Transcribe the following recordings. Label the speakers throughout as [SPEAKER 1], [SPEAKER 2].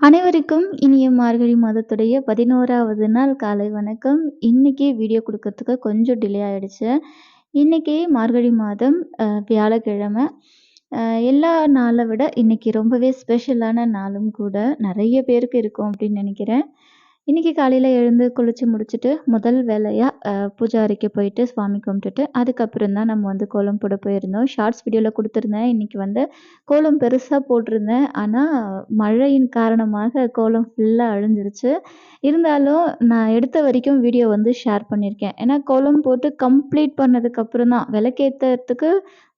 [SPEAKER 1] அனைவருக்கும் இனிய மார்கழி மாதத்துடைய பதினோராவது நாள் காலை வணக்கம். இன்னைக்கு வீடியோ கொடுக்கறதுக்கு கொஞ்சம் டிலே ஆயிடுச்சு. இன்னைக்கு மார்கழி மாதம் வியாழக்கிழமை. எல்லா நாளை விட இன்னைக்கு ரொம்பவே ஸ்பெஷலான நாளும் கூட. நிறைய பேருக்கு இருக்கும் அப்படின்னு நினைக்கிறேன் இன்னைக்கு காலையில் எழுந்து குளிச்சு முடிச்சுட்டு, முதல் வேலையாக அ பூஜை அறைக்கு போயிட்டு சுவாமி கும்பிட்டுட்டு, அதுக்கப்புறம் தான் நம்ம வந்து கோலம் போட போயிருந்தோம். ஷார்ட்ஸ் வீடியோவில் கொடுத்துருந்தேன் இன்னைக்கு வந்து கோலம் பெருசாக போட்டிருந்தேன். ஆனால் மழையின் காரணமாக கோலம் ஃபுல்லாக அழிஞ்சிருச்சு. இருந்தாலும் நான் எடுத்த வரைக்கும் வீடியோ வந்து ஷேர் பண்ணியிருக்கேன். ஏன்னா, கோலம் போட்டு கம்ப்ளீட் பண்ணதுக்கப்புறம் தான் விளக்கேற்றத்துக்கு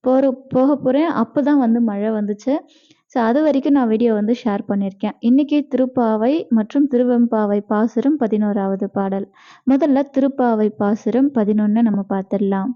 [SPEAKER 1] போகிற போக போகிறேன் அப்போ தான் வந்து மழை வந்துச்சு. ஸோ, அதுவரைக்கும் நான் வீடியோ வந்து ஷேர் பண்ணியிருக்கேன். இன்னைக்கு திருப்பாவை மற்றும் திருவெம்பாவை பாசுரம் 11வது பாடல். முதல்ல திருப்பாவை பாசுரம் 11 நம்ம பார்த்துடலாம்.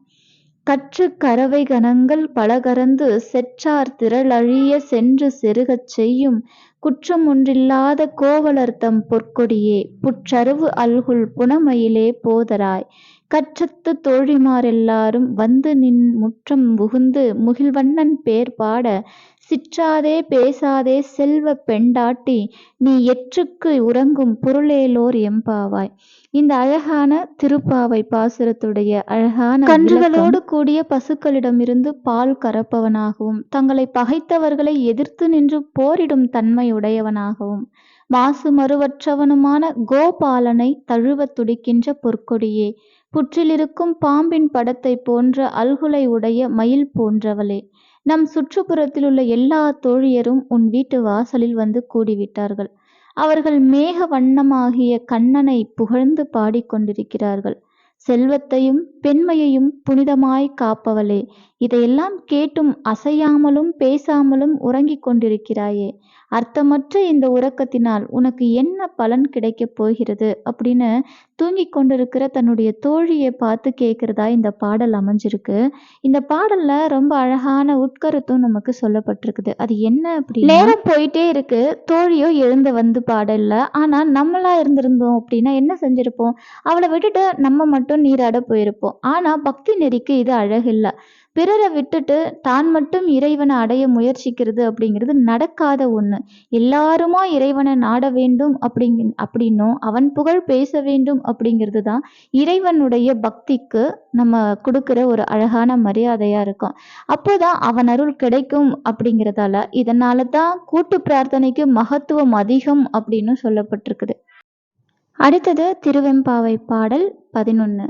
[SPEAKER 1] கற்றுக் கரவை கணங்கள் பலகரந்து செற்றார் திரளழிய சென்று செருகச் செய்யும் குற்றம் ஒன்றில்லாத கோவலர்த்தம் பொற்கொடியே புற்றருவு அல்குல் புனமயிலே போதராய் கற்றத்து தோழிமாரெல்லாரும் வந்து நின் முற்றம் புகுந்து முகில்வண்ணன் பேர் பாட சிற்றாதே பேசாதே செல்வப் பெண்டாட்டி நீ எற்றுக்கு உறங்கும் பொருளேலோர் எம்பாவாய். இந்த அழகான திருப்பாவை பாசுரத்துடைய அழகான கன்றுகளோடு கூடிய பசுக்களிடமிருந்து பால் கறப்பவனாகவும், தங்களை பகைத்தவர்களை எதிர்த்து நின்று போரிடும் தன்மையுடையவனாகவும், மாசு மறுவற்றவனுமான கோபாலனை தழுவத் துடிக்கின்ற பொற்கொடியே, புற்றிலிருக்கும் பாம்பின் படத்தைப் போன்ற அல்குலை உடைய மயில் போன்றவளே, நம் சுற்றுப்புறத்திலுள்ள எல்லா தோழியரும் உன் வீட்டு வாசலில் வந்து கூடிவிட்டார்கள். அவர்கள் மேக வண்ணமாகிய கண்ணனை புகழ்ந்து பாடிக்கொண்டிருக்கிறார்கள். செல்வத்தையும் பெண்மையையும் புனிதமாய் காப்பவளே, இதையெல்லாம் கேட்டும் அசையாமலும் பேசாமலும் உறங்கிக் கொண்டிருக்கிறாயே, அர்த்தமற்ற இந்த உறக்கத்தினால் உனக்கு என்ன பலன் கிடைக்கப் போகிறது அப்படின்னு தூங்கிக் கொண்டிருக்கிற தன்னுடைய தோழியை பார்த்து கேட்கிறதா இந்த பாடல் அமைஞ்சிருக்கு. இந்த பாடல்ல ரொம்ப அழகான உட்கருத்தும் நமக்கு சொல்லப்பட்டிருக்குது. அது என்ன அப்படி நேரம் போயிட்டே இருக்கு. தோழியோ எழுந்து வந்து பாடல்ல. ஆனா நம்மளா இருந்திருந்தோம் அப்படின்னா என்ன செஞ்சிருப்போம்? அவளை விட்டுட்டு நம்ம மட்டும் நீராட போயிருப்போம். ஆனா பக்தி நெறிக்கு இது அழகில்ல. பிறரை விட்டுட்டு தான் மட்டும் இறைவனை அடைய முயற்சிக்கிறது அப்படிங்கிறது நடக்காத ஒண்ணு. எல்லாருமா இறைவனை நாட வேண்டும் அப்படிங்க அப்படின்னும், அவன் புகழ் பேச வேண்டும் அப்படிங்கிறது தான் இறைவனுடைய பக்திக்கு நம்ம கொடுக்குற ஒரு அழகான மரியாதையா இருக்கும். அப்போதான் அவன் அருள் கிடைக்கும் அப்படிங்கிறதால, இதனால தான் கூட்டு பிரார்த்தனைக்கு மகத்துவம் அதிகம் அப்படின்னு சொல்லப்பட்டிருக்குது. அடுத்தது திருவெம்பாவை பாடல் 11.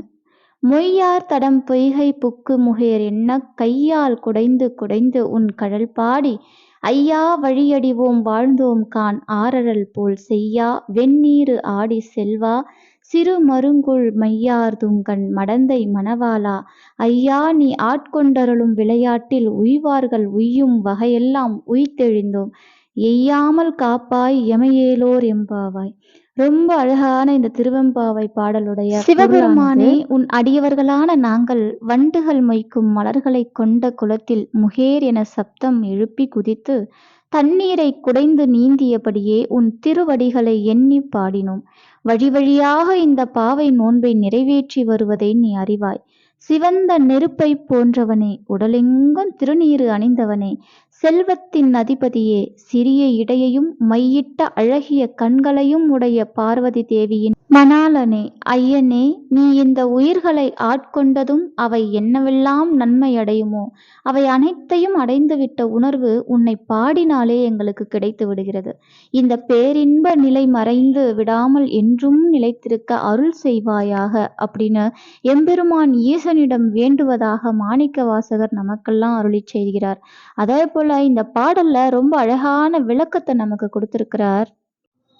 [SPEAKER 1] மொய்யார் தடம் பொய்கை புக்கு முகேர் எண்ணக் கையால் குடைந்து குடைந்து உன் கடல் பாடி. ஐயா வழியடிவோம் வாழ்ந்தோம் கான் ஆரழல் போல் செய்யா. வெந்நீரு ஆடி செல்வா. சிறு மருங்குள் மையார்துங்கண் மடந்தை மணவாளா. ஐயா நீ ஆட்கொண்டருளும் விளையாட்டில் உய்வார்கள் உய்யும் வகையெல்லாம் உய்த்தெழுந்தோம். எய்யாமல் காப்பாய் எமையேலோர் எம்பாவாய். ரொம்ப அழகான இந்த திருவெம்பாவை பாடலுடைய சிவபெருமானே உன் அடியவர்களான நாங்கள் வண்டுகள் மொய்க்கும் மலர்களைக் கொண்ட குளத்தில் முகேர் என சப்தம் எழுப்பி குதித்து தண்ணீரை குடைந்து நீந்தியபடியே உன் திருவடிகளை எண்ணிப் பாடினோம். வழி வழியாக இந்த பாவை நோன்பை நிறைவேற்றி வருவதை நீ அறிவாய். சிவந்த நெருப்பைப் போன்றவனே, உடலெங்கும் திருநீறு அணிந்தவனே, செல்வத்தின் அதிபதியே, சிறிய இடையையும் மையிட்ட அழகிய கண்களையும் உடைய பார்வதி தேவியின் மணாளனே, ஐயனே, நீ இந்த உயிர்களை ஆட்கொண்டதும் அவை என்னவெல்லாம் நன்மை அடையுமோ, அவை அனைத்தையும் அடைந்துவிட்ட உணர்வு உன்னை பாடினாலே எங்களுக்கு கிடைத்து விடுகிறது. இந்த பேரின்ப நிலை மறைந்து விடாமல் என்றும் நிலைத்திருக்க அருள் செய்வாயாக அப்படின்னு எம்பெருமான் ஈசனிடம் வேண்டுவதாக மாணிக்கவாசகர் நமக்கெல்லாம் அருளிச் செய்கிறார். அதே போல இந்த பாடல்ல ரொம்ப அழகான விளக்கத்தை நமக்கு கொடுத்திருக்கிறார்.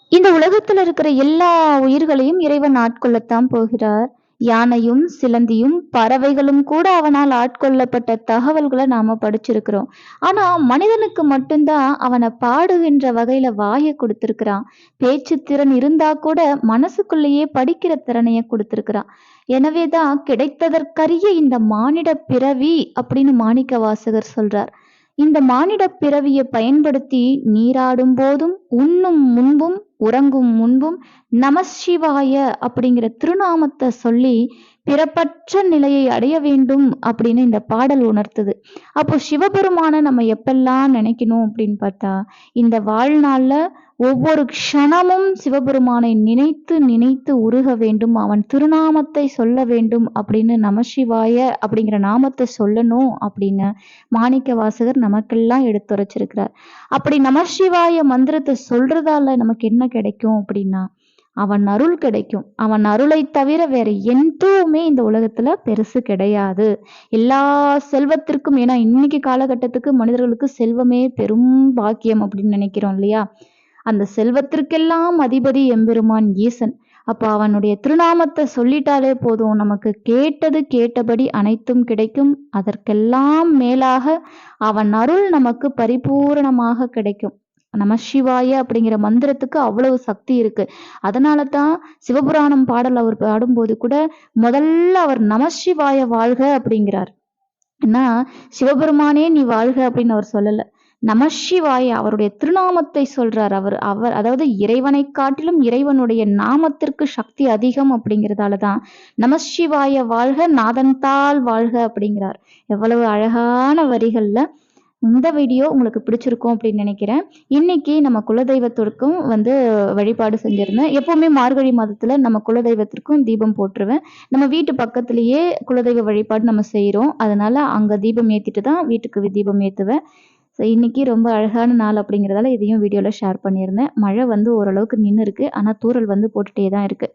[SPEAKER 1] இந்த உலகத்துல இருக்கிற எல்லா உயிர்களையும் இறைவன் ஆட்கொள்ளத்தான் போகிறார். யானையும் சிலந்தியும் பறவைகளும் கூட அவனால் ஆட்கொள்ளப்பட்ட தகவல்களை நாம படிச்சிருக்கிறோம். ஆனா மனிதனுக்கு மட்டும்தான் அவனை பாடுகின்ற வகையில வாயை கொடுத்திருக்கிறான். பேச்சு திறன் இருந்தா கூட மனசுக்குள்ளேயே படிக்கிற திறனைய கொடுத்திருக்கிறான். எனவேதான் கிடைத்ததற்கரிய இந்த மானிடப் பிறவி அப்படின்னு மாணிக்க வாசகர் சொல்றார். இந்த மானிடப் பிறவியை பயன்படுத்தி நீராடும் போதும், உண்ணும் முன்பும், உறங்கும் முன்பும் நமசிவாய அப்படிங்கிற திருநாமத்தை சொல்லி பிறப்பற்ற நிலையை அடைய வேண்டும் அப்படின்னு இந்த பாடல் உணர்த்துது. அப்போ சிவபெருமான நம்ம எப்பெல்லாம் நினைக்கணும் அப்படின்னு பார்த்தா இந்த வாழ்நாள்ல ஒவ்வொரு க்ஷணமும் சிவபெருமானை நினைத்து நினைத்து உருக வேண்டும் அவன் திருநாமத்தை சொல்ல வேண்டும் அப்படின்னு நமசிவாய அப்படிங்கிற நாமத்தை சொல்லணும் அப்படின்னு மாணிக்க வாசகர் நமக்கெல்லாம் எடுத்துரைச்சிருக்கிறார். அப்படி நமசிவாய மந்திரத்தை சொல்றதால நமக்கு என்ன கிடைக்கும் அப்படின்னா அவன் அருள் கிடைக்கும். அவன் அருளை தவிர வேற எதுவுமே இந்த உலகத்துல பெருசு கிடையாது. எல்லா செல்வத்திற்கும் ஏன்னா இன்னைக்கு காலகட்டத்துக்கு மனிதர்களுக்கு செல்வமே பெரும் பாக்கியம் அப்படின்னு நினைக்கிறோம் இல்லையா? அந்த செல்வத்திற்கெல்லாம் அதிபதி எம்பெருமான் ஈசன். அப்போ அவனுடைய திருநாமத்தை சொல்லிட்டாலே போதும். நமக்கு கேட்டது கேட்டபடி அனைத்தும் கிடைக்கும். அதற்கெல்லாம் மேலாக அவன் அருள் நமக்கு பரிபூரணமாக கிடைக்கும். நமசிவாய அப்படிங்கிற மந்திரத்துக்கு அவ்வளவு சக்தி இருக்கு. அதனால தான் சிவபுராணம் பாடல் அவர் பாடும்போது கூட முதல்ல அவர் நமசிவாய வாழ்க அப்படிங்கிறார். ஏன்னா சிவபெருமானே நீ வாழ்க அப்படின்னு அவர் சொல்லல. நமசிவாய அவருடைய திருநாமத்தை சொல்றார் அவர். அவர் அதாவது இறைவனை காட்டிலும் இறைவனுடைய நாமத்திற்கு சக்தி அதிகம் அப்படிங்கிறதால தான் நமசிவாய வாழ்க நாதன்தாள் வாழ்க அப்படிங்கிறார். எவ்வளவு அழகான வரிகள்ல இந்த வீடியோ உங்களுக்கு பிடிச்சிருக்கும் அப்படின்னு நினைக்கிறேன். இன்னைக்கு நம்ம குலதெய்வத்திற்கும் வந்து வழிபாடு செஞ்சிருந்தேன். எப்பவுமே மார்கழி மாதத்துல நம்ம குலதெய்வத்திற்கும் தீபம் போட்டுருவேன் நம்ம வீட்டு பக்கத்துலேயே குலதெய்வ வழிபாடு நம்ம செய்கிறோம் அதனால அங்கே தீபம் ஏற்றிட்டு தான் வீட்டுக்கு தீபம் ஏற்றுவேன் ஸோ இன்றைக்கி ரொம்ப அழகான நாள் அப்படிங்கிறதால இதையும் வீடியோவில் ஷேர் பண்ணியிருந்தேன். மழை வந்து ஓரளவுக்கு நின்று இருக்குது ஆனால் தூரல் வந்து போட்டுகிட்டே தான் இருக்குது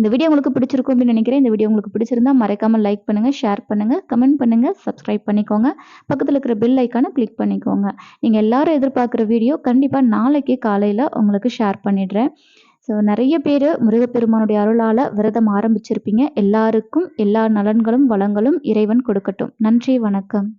[SPEAKER 1] இந்த வீடியோ உங்களுக்கு பிடிச்சிருக்கும் அப்படின்னு நினைக்கிறேன். இந்த வீடியோ உங்களுக்கு பிடிச்சிருந்தா மறக்காமல் லைக் பண்ணுங்கள் ஷேர் பண்ணுங்கள் கமெண்ட் பண்ணுங்கள் சப்ஸ்கிரைப் பண்ணிக்கோங்க. பக்கத்தில் இருக்கிற பெல் ஐக்கானை கிளிக் பண்ணிக்கோங்க. நீங்கள் எல்லாரும் எதிர்பார்க்குற வீடியோ கண்டிப்பாக நாளைக்கு காலையில் உங்களுக்கு ஷேர் பண்ணிடுறேன். ஸோ நிறைய பேர் முருகப்பெருமானுடைய அருளால் விரதம் ஆரம்பிச்சிருப்பீங்க. எல்லாருக்கும் எல்லா நலன்களும் வளங்களும் இறைவன் கொடுக்கட்டும். நன்றி வணக்கம்.